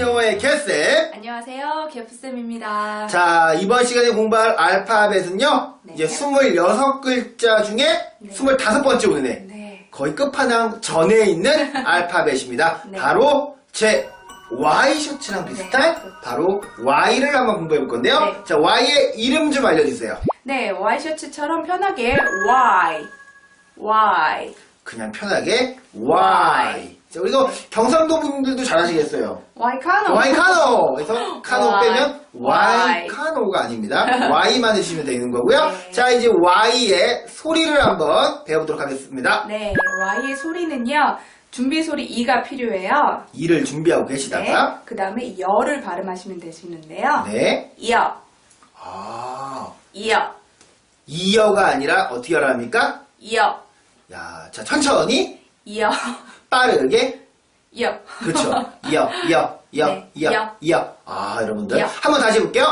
영어의 캐쌤. 안녕하세요, 개프쌤입니다. 자, 이번 시간에 공부할 알파벳은요, 네. 이제 26글자 중에 네. 25번째 오는 애. 네. 거의 끝판왕 전에 있는 알파벳입니다. 네. 바로 제 Y 셔츠랑 비슷한 네. 바로 Y를 한번 공부해 볼 건데요. 네. 자, Y의 이름 좀 알려주세요. 네, 와이셔츠처럼 편하게 Y, Y. 그냥 편하게 Y. 자, 그리고 경상도 분들도 잘 하시겠어요. Y 카노. Y 카노. 그래서 카노. 빼면 Y Y. 카노가 아닙니다. Y만 해주시면 되는 거고요. 네. 자, 이제 Y의 소리를 한번 배워보도록 하겠습니다. 네, Y의 소리는요, 준비 소리 E가 필요해요. 이를 준비하고 네. 계시다가, 그 다음에 여를 발음하시면 되시는데요. 네. 이어, 아, 이어, 이어가 아니라 어떻게 하라 합니까? 이어, 야, 자, 천천히, 이어, 빠르게, 이어. 그렇죠. 이어, 이어, 이어, 네, 이어, 이어. 이어. 아, 여러분들. 이어. 한번 다시 해볼게요.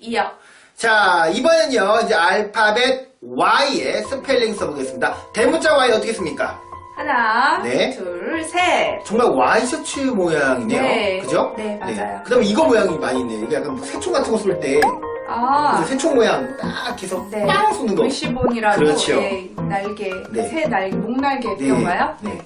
이어. 자, 이번엔요, 이제 알파벳 Y의 스펠링 써보겠습니다. 대문자 Y 어떻게 씁니까? 하나, 네. 둘, 셋. 정말 와이셔츠 모양이네요. 네. 그죠? 네, 맞아요. 그 다음에 이거 모양이 많이 있네요. 이게 약간 새총 같은 거쏠 때, 아, 그죠? 새총 모양 딱 해서 네. 빵 쏘는 거. 위시본이라고 그렇죠. 예, 날개, 네. 새 날개, 목날개 네. 그건가요? 네.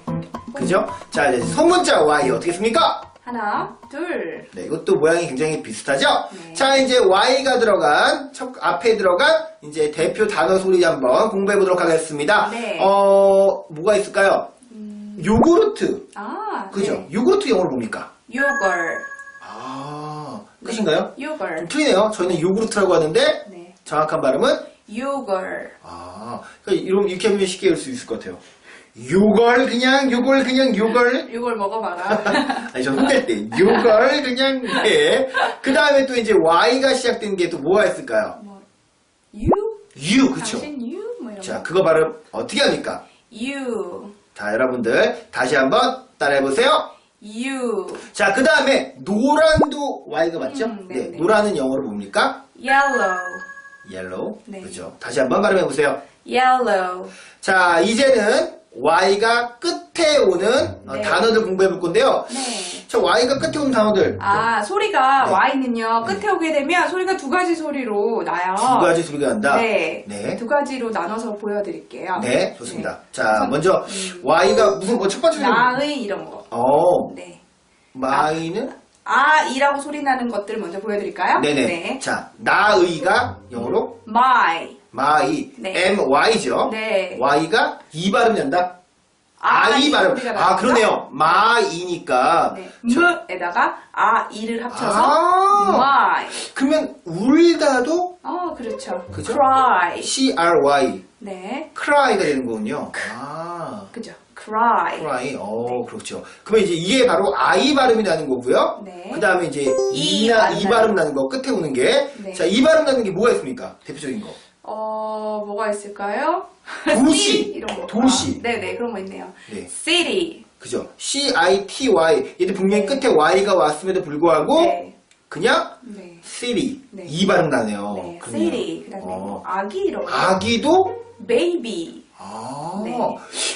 그죠? 자, 이제 소문자 Y 어떻게 씁니까? 하나, 둘, 네, 이것도 모양이 굉장히 비슷하죠? 네. 자, 이제 Y가 들어간, 첫, 앞에 들어간, 이제 대표 단어 소리 한번 공부해 보도록 하겠습니다. 네. 어, 뭐가 있을까요? 요구르트. 아, 그죠? 네. 요구르트 영어로 뭡니까? 요걸, 아, 끝인가요? 요걸, 좀 틀리네요. 저희는 요구르트라고 하는데, 네, 정확한 발음은, 요걸, 아, 그러니까 이런, 이렇게 하면 쉽게 할 수 있을 것 같아요. 요걸 그냥, 요걸 그냥, 요걸. 요걸 먹어봐라. 아니, 저 혼낼 때, 요걸 그냥, 네. 그 다음에 또 이제 Y가 시작된 게 또 뭐가 있을까요? 뭐, 유, U, 그쵸? 당신 유, 뭐 이런 자, 거. 그거 발음 어떻게 합니까? 유, 자, 여러분들, 다시 한번 따라해보세요. 유, 자, 그 다음에, 노란도 Y가 맞죠? 음, 네, 네, 네. 노란은 영어로 뭡니까? yellow, yellow. 네. 그죠? 다시 한번 발음해 보세요. yellow, 자, 이제는 Y가 끝에 오는 어, 네. 단어들 공부해 볼 건데요. 네. 자, Y가 끝에 오는 단어들. 아, 소리가 네. Y는요, 끝에 오게 되면 소리가 두 가지 소리로 나요. 두 가지 소리가 난다. 네. 네. 두 가지로 나눠서 보여 드릴게요. 네, 좋습니다. 자, 선- 먼저 음. Y가 무슨 뭐 첫 번째 소리? 나의 이런 거. 어, 네. 마이는 아, 이라고 소리 나는 것들 먼저 보여 드릴까요? 네네. 네. 자, 나의가 영어로 my. 마이, 네. M Y죠. 네. Y가 이 발음 난다. 아, 아이 이 발음. 아? 그러네요. 마이니까. 네. 저- 무에다가 아, 이를 합쳐서 아, my. 그러면 울다도 어, 그렇죠. 그죠? cry. C R Y, 네. cry가 되는 거군요. 아, 그죠. cry. cry. 어, 그렇죠. 그러면 이제 이게 바로 I 발음이 나는 거고요. 네. 그 다음에 이제 이 이나 이 발음 나는 거 끝에 오는 게. 네. 자, 이 발음 나는 게 뭐가 있습니까? 대표적인 거. 어, 뭐가 있을까요? 도시. city, 이런 거. 도시. 아, 네네, 그런 거 있네요. 네. city. 그죠? C I T Y. 얘도 분명히 네. 끝에 Y가 왔음에도 불구하고 네. 그냥 네. city 네. 이 발음 나네요. 네, 그러네요. city. 그 다음에 어. 뭐 아기 이런 거. 아기도 baby. 아. 네.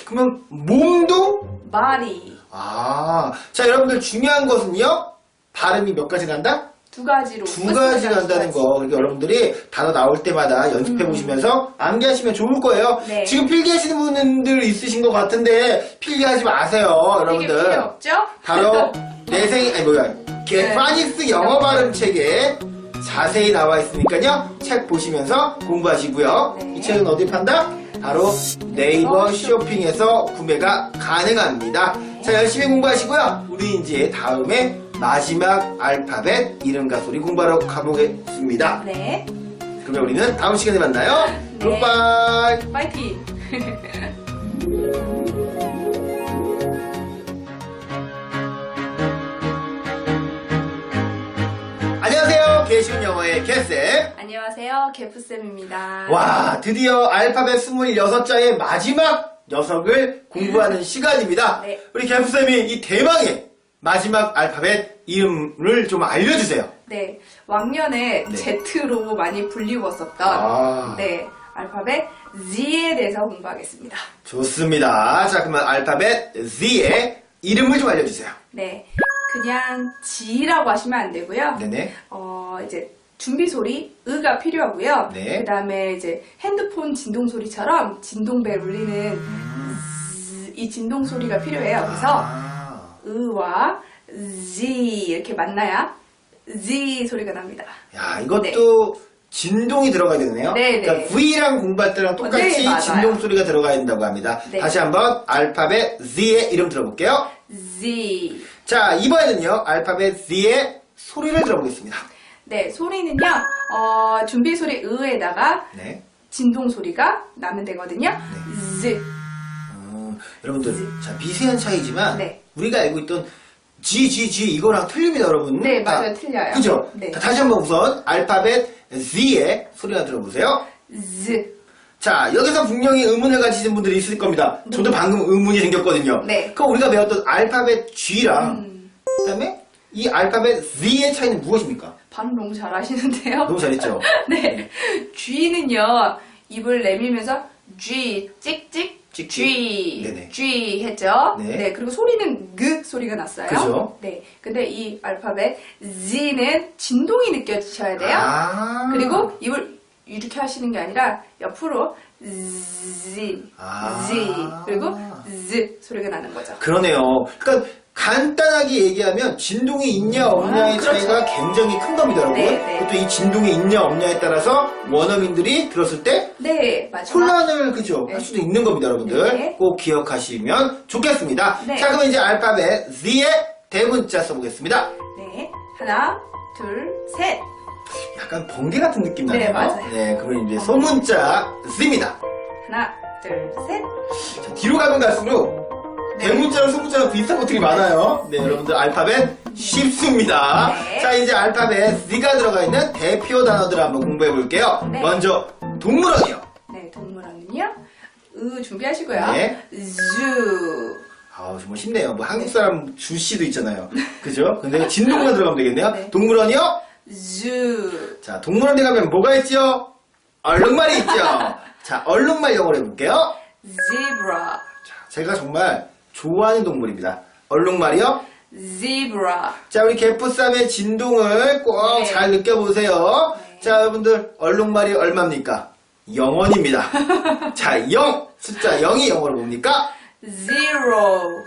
그러면 몸도 body. 아. 자, 여러분들 중요한 것은요. 발음이 몇 가지 난다? 두 가지로. 두 가지 간다는 거. 그러니까 여러분들이 단어 나올 때마다 연습해 보시면서 암기하시면 좋을 거예요. 음. 네. 지금 필기하시는 분들 있으신 것 같은데 필기하지 마세요, 이게 필요 여러분들. 없죠? 바로 내생 아니 뭐야 게 네. 파닉스 영어 발음 책에 자세히 나와 있으니까요 책 보시면서 공부하시고요 네. 이 책은 어디 판다? 바로 네이버 네이버 쇼핑에서 구매가 가능합니다 자 열심히 공부하시고요 우리 이제 다음에 마지막 알파벳 이름과 소리 공부하러 가보겠습니다 네. 그러면 우리는 다음 시간에 만나요 네. 굿바이 파이팅! 안녕하세요 개쉬운 영어의 개쌤 안녕하세요, 개프쌤입니다. 와, 드디어 알파벳 26자의 마지막 녀석을 공부하는 시간입니다. 네. 우리 캠프쌤이 이 대망의 마지막 알파벳 이름을 좀 알려주세요. 네, 왕년에 네. Z로 많이 불리웠었던 아. 네, 알파벳 Z에 대해서 공부하겠습니다. 좋습니다. 자, 그러면 알파벳 Z의 이름을 좀 알려주세요. 네, 그냥 지라고 하시면 안 되고요. 네네. 어, 이제 준비 소리 으가 필요하고요. 네. 그다음에 이제 핸드폰 진동 소리처럼 진동벨 울리는 즈, 이 진동 소리가 필요해요. 그래서 아. 으와 지 이렇게 만나야 지 소리가 납니다. 야, 이것도 진동이 들어가야 되네요. 네, 네. 그러니까 V랑 공부할 때랑 똑같이 네. 진동 소리가 들어가야 된다고 합니다. 네. 다시 한번 알파벳 Z의 이름 들어볼게요. Z. 자, 이번에는요, 알파벳 Z의 소리를 들어보겠습니다. 네, 소리는요. 어, 준비 소리 으에다가 네. 진동 소리가 나면 되거든요. Z. 음, 여러분들, 자, 미세한 차이지만, 네. 우리가 알고 있던 G, G, G 이거랑 틀립니다, 여러분. 네, 다- 맞아요. 틀려요. 그죠? 네. 자, 다시 한번 우선 알파벳 Z의 소리가 들어보세요. Z. 자, 여기서 분명히 의문을 가지신 분들이 있을 겁니다. 저도 방금 의문이 생겼거든요. 네. 그럼 우리가 배웠던 알파벳 G랑, 음, 그 다음에 이 알파벳 Z의 차이는 무엇입니까? 발음 너무 잘하시는데요. 너무 잘했죠? 네. G는요, 입을 내밀면서 G, 찍찍, 찍찍. G, 네네. G 했죠? 네. 그리고 소리는 그 소리가 났어요. 그죠? 네. 근데 이 알파벳 Z는 진동이 느껴지셔야 돼요. 아. 그리고 입을 이렇게 하시는 게 아니라 옆으로 Z, 아. Z, 그리고 Z 소리가 나는 거죠. 그러네요. 그러니까 간단하게 얘기하면 진동이 있냐 없냐의 아, 그렇죠. 차이가 굉장히 큰 겁니다, 여러분. 네, 네. 그것도 이 진동이 있냐 없냐에 따라서 원어민들이 들었을 때 네. 혼란을 그죠 네. 할 수도 있는 겁니다, 여러분들. 네. 꼭 기억하시면 좋겠습니다. 네. 자, 그럼 이제 알파벳 Z의 대문자 써보겠습니다. 네. 하나, 둘, 셋. 약간 번개 같은 느낌 나네요. 네, 맞아요. 네, 그러면 이제 소문자 Z입니다. 하나, 둘, 셋. 자, 뒤로 가면 갈수록 네. 대문자랑 소문자랑 비슷한 것들이 많아요. 네, 여러분들 알파벳 쉽습니다. 네. 자, 이제 알파벳 Z가 들어가 있는 대표 단어들을 한번 공부해 볼게요. 네. 먼저 동물원이요. 네, 동물원은요. 으 준비하시고요. 네. 주. 아, 정말 쉽네요. 뭐 한국 사람 주 씨도 있잖아요. 그죠? 근데 진동만 들어가면 되겠네요. 네. 동물원이요. 주. 자, 동물원에 가면 뭐가 있죠? 얼룩말이 있죠. 자, 얼룩말 영어로 해볼게요. zebra. 자, 제가 정말 좋아하는 동물입니다. 얼룩말이요. zebra. 자, 우리 개푸쌈의 진동을 꼭 네. 잘 느껴보세요. 네. 자, 여러분들, 얼룩말이 얼마입니까? 0원입니다. 자, 0! 숫자 0이 영어로 뭡니까? zero.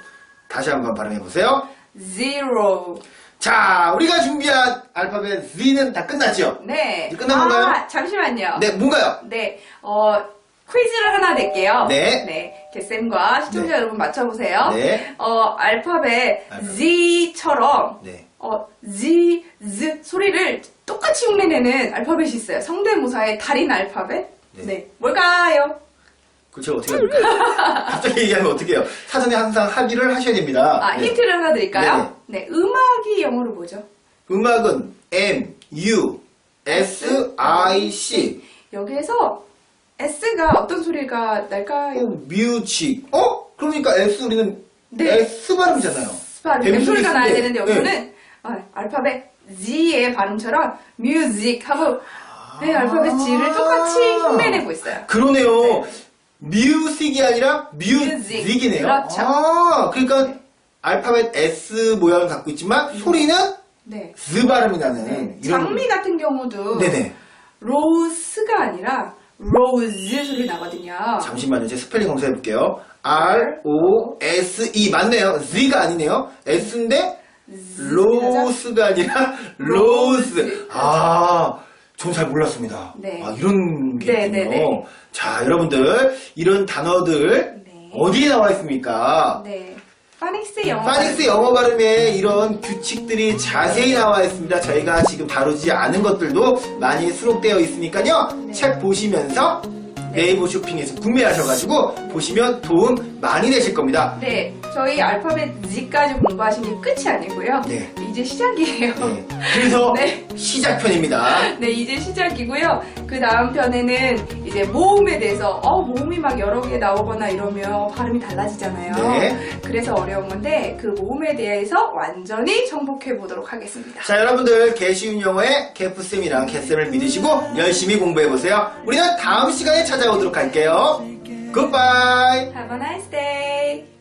다시 한번 발음해보세요. zero. 자, 우리가 준비한 알파벳 Z는 다 끝났죠? 네. 이제 끝난 건가요? 아, 잠시만요. 네, 뭔가요? 네, 어, 퀴즈를 하나 낼게요. 네. 네. 개쌤과 시청자 네. 여러분 맞춰보세요. 네. 어, 알파벳 알파벳. Z처럼, 네. 어, Z, Z 소리를 똑같이 흉내내는 알파벳이 있어요. 성대모사의 달인 알파벳? 네. 네. 뭘까요? 그 제가 어떻게 합니까? 갑자기 얘기하면 어떻게 해요? 사전에 항상 합의를 하셔야 됩니다. 아, 네. 힌트를 하나 드릴까요? 네. 음악이 영어로 뭐죠? 음악은 M, U, S, I, C. 여기에서 S가 어떤 소리가 날까요? 어, 뮤직. 어? 그러니까 S 우리는 네. S 발음이잖아요. 발음, 뱀뱀 소리가 나야. 되는데 여기서는 네. 아, 알파벳 Z의 발음처럼 music 하고 네, 알파벳 G를 똑같이 흉내내고 있어요. 그러네요. 뮤직이 아니라 뮤직. 뮤직이네요. 그렇죠. 아, 그러니까 알파벳 S 모양을 갖고 있지만 소리는 네. Z 발음이 나는 네. 장미 같은 경우도 네네. 로스가 아니라 로즈 소리 나거든요. 잠시만요. 제가 스펠링 검사해 볼게요. R O S E 맞네요. Z가 아니네요. S인데 로스가 아니라 로즈. 로즈. 아, 전 잘 몰랐습니다. 네. 아, 이런 게 네, 있군요. 네, 네. 자, 여러분들 이런 단어들 네. 어디에 나와 있습니까? 네. 파닉스 영어. 파닉스 영어 발음에 이런 규칙들이 자세히 나와 있습니다. 저희가 지금 다루지 않은 것들도 많이 수록되어 있으니까요. 네. 책 보시면서 네이버 쇼핑에서 구매하셔가지고 보시면 도움 많이 되실 겁니다. 네. 저희 알파벳 Z까지 공부하신 게 끝이 아니고요. 네. 이제 시작이에요. 네. 그래서 네. 시작편입니다. 네, 이제 시작이고요. 그 다음 편에는 이제 모음에 대해서, 어, 모음이 막 여러 개 나오거나 이러면 발음이 달라지잖아요. 네. 그래서 어려운 건데, 그 모음에 대해서 완전히 정복해 보도록 하겠습니다. 자, 여러분들 개쉬운 영어의 개프쌤이랑 개쌤을 믿으시고 열심히 공부해 보세요. 우리는 다음 시간에 찾아오도록 할게요. 굿바이! Have a nice day!